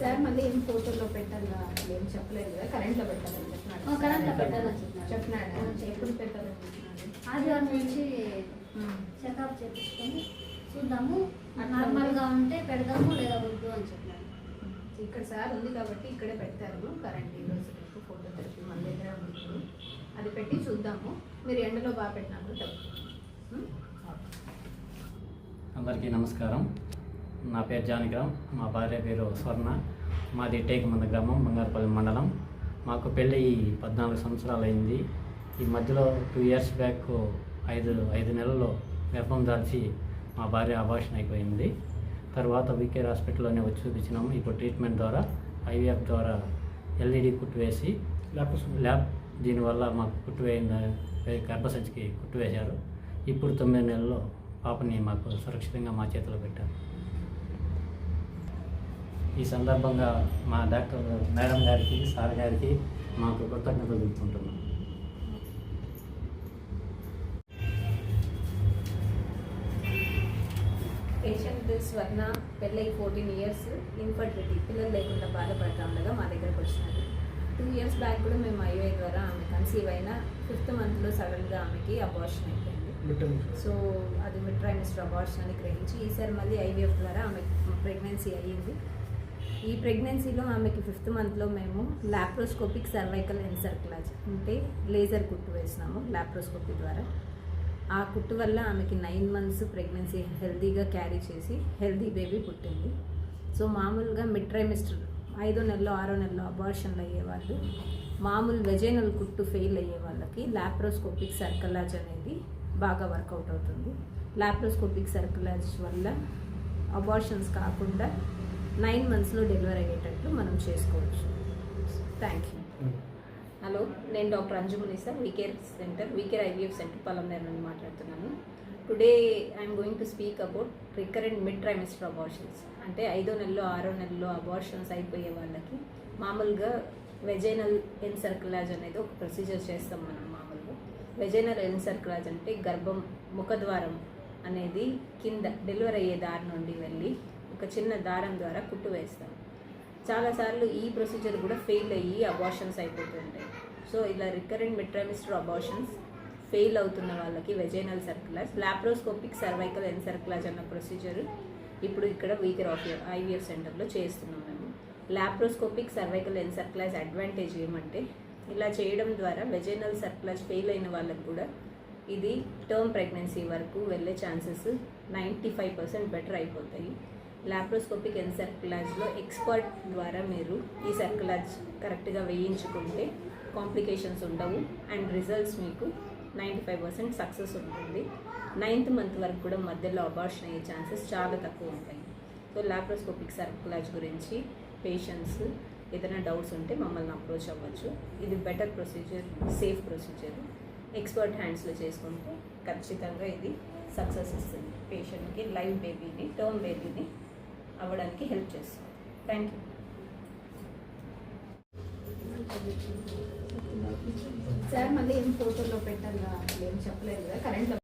Sir మళ్ళీ ఏం ఫోటోలో పెట్టాలి? అసలు చెప్పలేదు కదా కరెంట్లో పెట్టాలని చెప్పినాడు. కరెంట్లో పెట్టాలని చెప్పినాడు. ఎప్పుడు పెట్టాలని ఆదివారం నుంచి చెకప్ చేపించుకొని చూద్దాము నార్మల్గా ఉంటే పెడదాము లేదా వద్దు అని చెప్పినాడు. ఇక్కడ సార్ ఉంది కాబట్టి ఇక్కడే పెట్టారు కరెంట్ ఈరోజు ఫోటోథెరపీ మన దగ్గర ఉంటుంది అది పెట్టి చూద్దాము. మీరు ఎండలో బాగా పెట్టినప్పుడు అందరికీ నమస్కారం. నా పేరు జానకిరామ్. మా భార్య పేరు స్వర్ణ. మాది టేకమంద గ్రామం బంగారపల్లి మండలం. మాకు పెళ్ళి పద్నాలుగు సంవత్సరాలు అయింది. ఈ మధ్యలో టూ ఇయర్స్ బ్యాక్ ఐదు ఐదు నెలల్లో గర్భం దాల్చి మా భార్య అభాషణ అయిపోయింది. తర్వాత వికేర్ హాస్పిటల్లోనే వచ్చి చూపించినాము. ఇప్పుడు ట్రీట్మెంట్ ద్వారా ఐవీఎఫ్ ద్వారా ఎల్ఈడి కుట్టు వేసి ల్యాబ్ దీనివల్ల మాకు కుట్టు గర్భసంచికి కుట్టు వేశారు ఇప్పుడు తొమ్మిది నెలల్లో పాపని మాకు సురక్షితంగా మా చేతిలో పెట్టారు. ఈ సందర్భంగా మా డాక్టర్ మేడం గారికి సార్ గారికి మాకు కృతజ్ఞతలు తెలుపుకుంటున్నాం. పేషెంట్ స్వర్ణ పెళ్ళై ఫోర్టీన్ ఇయర్స్ ఇన్ఫర్టిలిటీ పిల్లలు లేకుండా బాధపడతా ఉండగా మా దగ్గరకు వచ్చినారు. టూ ఇయర్స్ బ్యాక్ కూడా మేము ఐవై ద్వారా ఆమె కన్సీవ్ అయిన ఫిఫ్త్ మంత్లో సడన్గా ఆమెకి అబార్షన్ అయిపోయింది. సో అది మిడ్ ట్రైమిస్టర్ అబార్షన్ అని గ్రహించి ఈసారి మళ్ళీ ఐవీఎఫ్ ద్వారా ఆమె ప్రెగ్నెన్సీ అయ్యింది. ఈ ప్రెగ్నెన్సీలో ఆమెకి ఫిఫ్త్ మంత్లో మేము లాప్రోస్కోపిక్ సర్వైకల్ ఎన్సర్క్లాజ్ అంటే లేజర్ కుట్టు వేసినాము లాప్రోస్కోపీ ద్వారా. ఆ కుట్టు వల్ల ఆమెకి నైన్ మంత్స్ ప్రెగ్నెన్సీ హెల్తీగా క్యారీ చేసి హెల్తీ బేబీ పుట్టింది. సో మామూలుగా మిడ్ ట్రైమిస్టర్ ఐదో నెలలో ఆరో నెలలో అబార్షన్లు అయ్యేవాళ్ళు. మామూలు వెజైనల్ కుట్టు ఫెయిల్ అయ్యే వాళ్ళకి లాప్రోస్కోపిక్ సర్కలాజ్ అనేది బాగా వర్కౌట్ అవుతుంది. లాప్రోస్కోపిక్ సర్కలాజ్ వల్ల అబార్షన్స్ కాకుండా నైన్ మంత్స్లో డెలివరీ అయ్యేటట్లు మనం చేసుకోవచ్చు. థ్యాంక్ యూ హలో నేను doctor Anjumuni sir WeCare centre WeCare I V F centre Palamaneru నుండి మాట్లాడుతున్నాను. Today I'm going to speak about recurrent mid trimester abortions అంటే ఐదో నెలలో ఆరో నెలలో అబార్షన్స్ అయిపోయే వాళ్ళకి మామూలుగా వెజైనల్ ఎన్సర్కులాజ్ అనేది ఒక ప్రొసీజర్ చేస్తాం మనం మామూలుగా. వెజైనల్ ఎన్సర్కులాజ్ అంటే గర్భం ముఖద్వారం అనేది కింద డెలివరీ అయ్యే దారి నుండి వెళ్ళి ఒక చిన్న దారం ద్వారా కుట్టు వేస్తాం చాలాసార్లు ఈ ప్రొసీజర్ కూడా ఫెయిల్ అయ్యి అబార్షన్స్ అయిపోతుంటాయి సో ఇలా రికరెంట్ మిట్రమిస్టర్ అబార్షన్స్ ఫెయిల్ అవుతున్న వాళ్ళకి వెజైనల్ సర్కులాజ్ లాప్రోస్కోపిక్ సర్వైకల్ ఎన్సర్కులాజ్ అన్న ప్రొసీజర్ ఇప్పుడు ఇక్కడ వీకర్ ఆఫ్ ఐవీఎఫ్ సెంటర్లో చేస్తున్నాం మేము. లాప్రోస్కోపిక్ సర్వైకల్ ఎన్సర్కులాజ్ అడ్వాంటేజ్ ఏమంటే ఇలా చేయడం ద్వారా వెజైనల్ సర్కులాజ్ ఫెయిల్ అయిన వాళ్ళకు కూడా ఇది టర్మ్ ప్రెగ్నెన్సీ వరకు వెళ్ళే chances ninety five percent better అయిపోతాయి లాప్రోస్కోపిక్ ఎన్సర్కులాజ్లో ఎక్స్పర్ట్ ద్వారా మీరు ఈ సర్కులాజ్ కరెక్ట్గా వేయించుకుంటే కాంప్లికేషన్స్ ఉండవు అండ్ రిజల్ట్స్ మీకు నైంటీ ఫైవ్ పర్సెంట్ సక్సెస్ ఉంటుంది. నైన్త్ మంత్ వరకు కూడా మధ్యలో అబార్షన్ అయ్యే ఛాన్సెస్ చాలా తక్కువ ఉంటాయి. సో లాప్రోస్కోపిక్ సర్కులాజ్ గురించి పేషెంట్స్ ఏదైనా డౌట్స్ ఉంటే మమ్మల్ని అప్రోచ్ అవ్వచ్చు. ఇది better procedure safe procedure. Expert హ్యాండ్స్లో చేసుకుంటే ఖచ్చితంగా ఇది సక్సెస్ ఇస్తుంది పేషెంట్కి లైవ్ బేబీని టర్మ్ బేబీని అవ్వడానికి హెల్ప్ చేస్తుంది. Thank you. సార్ మళ్ళీ ఏం ఫోటోలో పెట్టాలా? ఏం చెప్పలేదు కదా కరెంట్లో